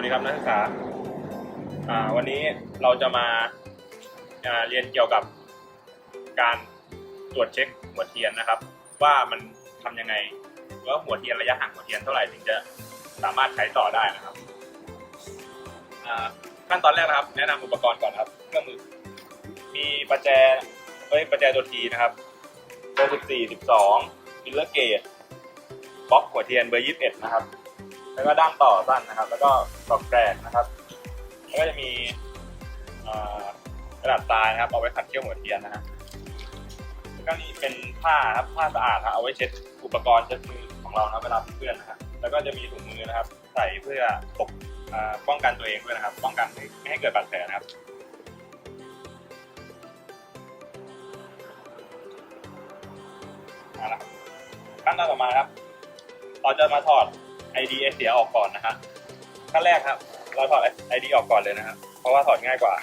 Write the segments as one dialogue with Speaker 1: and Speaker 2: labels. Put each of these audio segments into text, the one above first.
Speaker 1: วัสดีครับนักศึกษาอ่าวันนี้เราจะมาอ่าเรียนเกี่ยวกับการตรวจเช็คหัวเทียนนะครับ ว่ามันทำยังไงว่าหัวเทียนระยะห่างหัวเทียนเท่าไหร่ถึงจะสามารถใช้ต่อได้นะครับอ่าขั้นตอนแรกนะครับ แนะนำอุปกรณ์ก่อนครับเครื่องมือมีประแจเอ้ยประแจตัวทีนะครับเบอร์สิบสี่สิบสองฟิลเลอร์เกตบล็อกหัวเทียนเบอร์ยี่สิบเอ็ดนะครับ แล้วก็ด้ามต่อสั้นนะครับ แล้วก็กรอบแกรกนะครับ แล้วก็จะมีกระดาษทรายนะครับเอาไว้ขัดเขี้ยวหัวเทียนนะฮะแล้วก็นี่เป็นผ้าครับผ้าสะอาดครับเอาไว้เช็ดอุปกรณ์เช็ดมือของเรานะครับเวลาเพื่อนนะครับแล้วก็จะมีถุงมือนะครับ ใส่เพื่อปกป้องกันตัวเองด้วยนะครับ ป้องกันไม่ให้เกิดบาดแผลนะครับเอาละครับขั้นตอนต่อมาครับ เราจะมาถอด ID ไอเสียออกก่อนนะฮะขั้นแรกครับ เราถอด ID ออกก่อนเลยนะครับ เพราะว่าถอดง่ายกว่า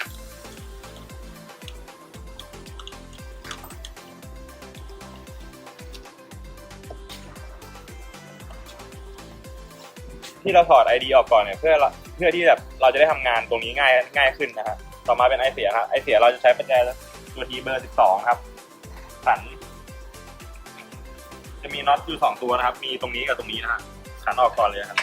Speaker 1: ที่เราถอด ID ออกก่อนเนี่ยเพื่อเพื่อที่แบบเราจะได้ทำงานตรงนี้ง่ายง่ายขึ้นนะฮะต่อมาเป็นไอเสียครับไอเสียเราจะใช้ประแจตัวทีเบอร์ 12 ครับขันจะมีน็อตอยู่สองตัวนะครับ มีตรงนี้กับตรงนี้นะฮะ ขันออกก่อนเลยครับ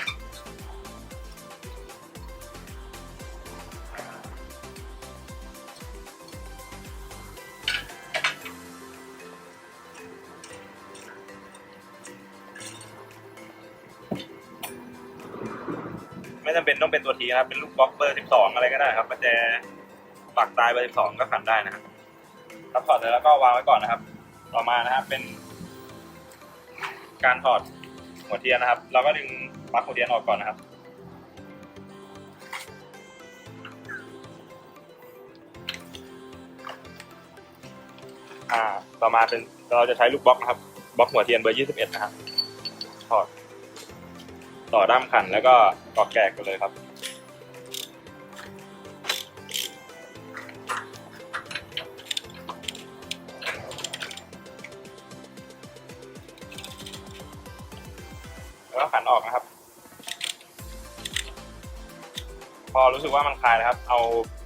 Speaker 1: ไม่จำเป็นต้องเป็นตัวทีนะครับ เป็นลูกบล็อกเบอร์สิบสอะไรก็ได้ครับประแจปักตายเบอร์สิบสองก็ขันได้นะครับครับถอดเลยแล้วก็วางไว้ก่อนนะครับ ต่อมานะครับเป็นการถอด หัวเทียนนะครับ เราก็ดึงปลั๊กหัวเทียนออกก่อนนะครับ อ่า ต่อมาเป็นเราจะใช้ลูกบล็อกนะครับบล็อกหัวเทียนเบอร์21นะครับถอดต่อด้ามขันแล้วก็กอกแกกกันเลยครับ แล้วก็ขันออกนะครับ พอรู้สึกว่ามันคลายนะครับ เอา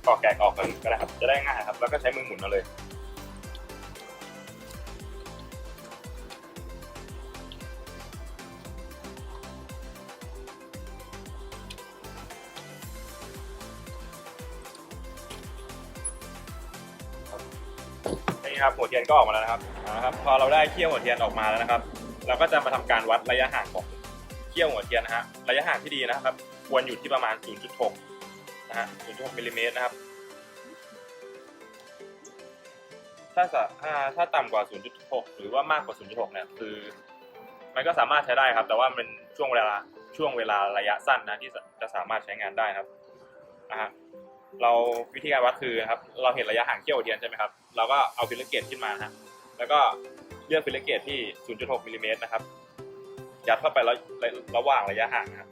Speaker 1: กอกแกกออกกันก็ได้ครับ จะได้ง่ายครับ แล้วก็ใช้มือหมุนเอาเลยนี่ครับหัวเทียนก็ออกมาแล้วนะครับเอาละครับ พอเราได้เขี้ยวหัวเทียนออกมาแล้วนะครับ เราก็จะมาทำการวัดระยะห่างของ เขี้ยวหัวเทียนนะฮะระยะห่างที่ดีนะครับ ควรอยู่ที่ประมาณ 0.6 นะฮะ 0.6มิลลิเมตรนะครับ ถ้าสะถ้าถ้าต่ำกว่า 0.6 หรือว่ามากกว่า 0.6 เนี่ย คือ มันก็สามารถใช้ได้ครับ แต่ว่ามันช่วงเวลาช่วงเวลาระยะสั้นนะที่จะสามารถใช้งานได้นะครับนะฮะเราวิธีการวัดคือครับ เราเห็นระยะห่างเขี้ยวหัวเทียนใช่ไหมครับ เราก็เอาฟิลเลเกตขึ้นมานะฮะ แล้วก็เลือกฟิลเลเกตที่ 0.6มิลลิเมตรนะครับ ยัดเข้าไประระระหว่างระยะห่างนะครับ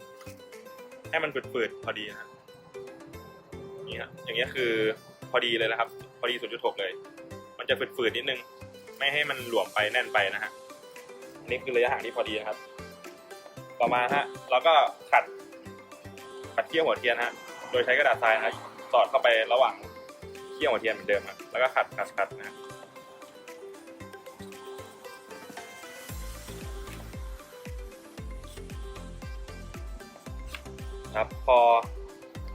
Speaker 1: ให้มันฝืดๆพอดีนะฮะนี่ฮะอย่างเงี้ยคือพอดีเลยนะครับ พอดี0.6เลย มันจะฝืดๆนิดนึง ไม่ให้มันหลวมไปแน่นไปนะฮะอันนี้คือระยะห่างที่พอดีนะครับ ต่อมาฮะเราก็ขัดขัดเขี้ยวหัวเทียนฮะโดยใช้กระดาษทรายนะสอดเข้าไประหว่างเขี้ยวหัวเทียนเหมือนเดิมครับแล้วก็ขัดขัดขัดนะ นะครับ พอ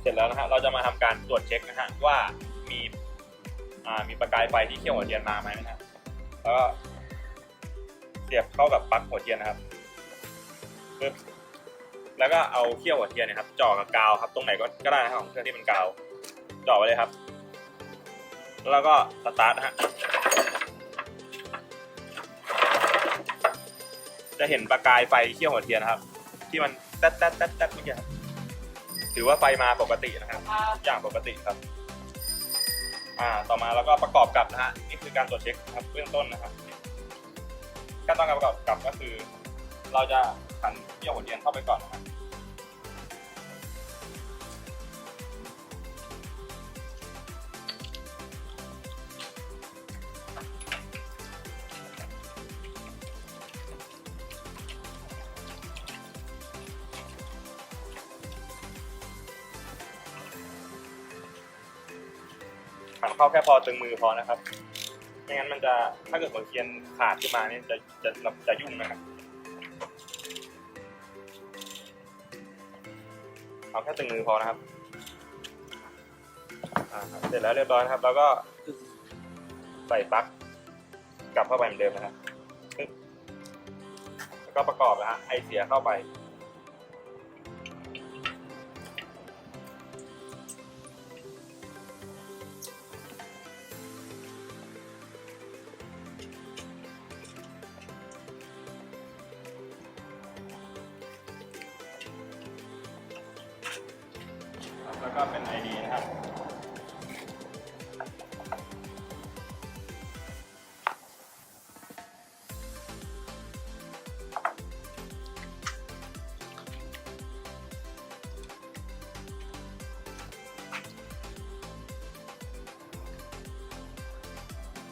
Speaker 1: เสร็จแล้วนะฮะเราจะมาทำการตรวจเช็คนะฮะว่ามีมีประกายไฟที่เขี้ยวหัวเทียนมาไหมนะฮะแล้วก็เสียบเข้ากับปลั๊กหัวเทียนนะครับปึ๊บแล้วก็เอาเขี้ยวหัวเทียนเนะครับจ่อกับกาวครับตรงไหนก็ก็ได้นะครับของเครื่องที่มันกาวจ่อไว้เลยครับ แล้วก็สตาร์ทนะฮะจะเห็นประกายไฟเขี้ยวหัวเทียนนะครับ ที่มันแต๊ดแต๊ดแต๊ดแต๊ดเมื่อกี้ครับ ถือว่าไฟมาปกตินะครับทุกอย่างปกติครับ อ่าต่อมาแล้วก็ประกอบกับนะฮะนี่คือการตรวจเช็คครับเบื้องต้นนะครับขั้นตอนการประกอบกับก็คือ เราจะขันเขี้ยวหัวเทียนเข้าไปก่อนนะครับ ขันเข้าแค่พอตึงมือพอนะครับ ไม่งั้นมันจะถ้าเกิดหัวเทียนขาดขึ้นมาเนี่ยจะจะจะยุ่งนะครับเอาแค่ตึงมือพอนะครับเสร็จแล้วเรียบร้อยนะครับ แล้วก็ใส่ปลั๊กกลับเข้าไปเหมือนเดิมนะครับแล้วก็ประกอบนะฮะไอเสียเข้าไป ก็เป็น ID นะครับ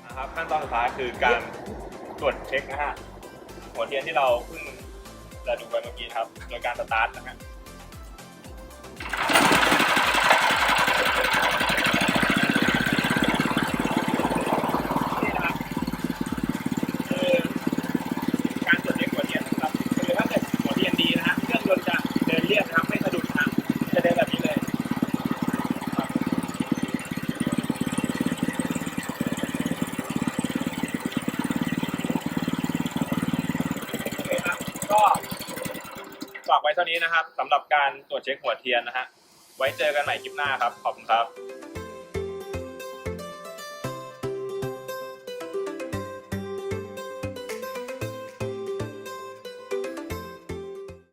Speaker 1: นะครับขั้นตอนสุดท้ายคือการตรวจเช็คนะฮะหัวเทียนที่เราเพิ่งจะดูไปเมื่อกี้ครับ โดยการสตาร์ทนะฮะ นี่นะครับคือการตรวจเช็คหัวเทียนนะครับคือถ้าเกิดหัวเทียนดีนะฮะเครื่องยนต์จะเดินเรียบนะครับไม่สะดุดทางจะเดินแบบนี้เลยครับโอเคครับก็ฝากไว้เท่านี้นะครับสำหรับการตรวจเช็คหัวเทียนนะฮะไว้เจอกันใหม่คลิปหน้าครับขอบคุณครับ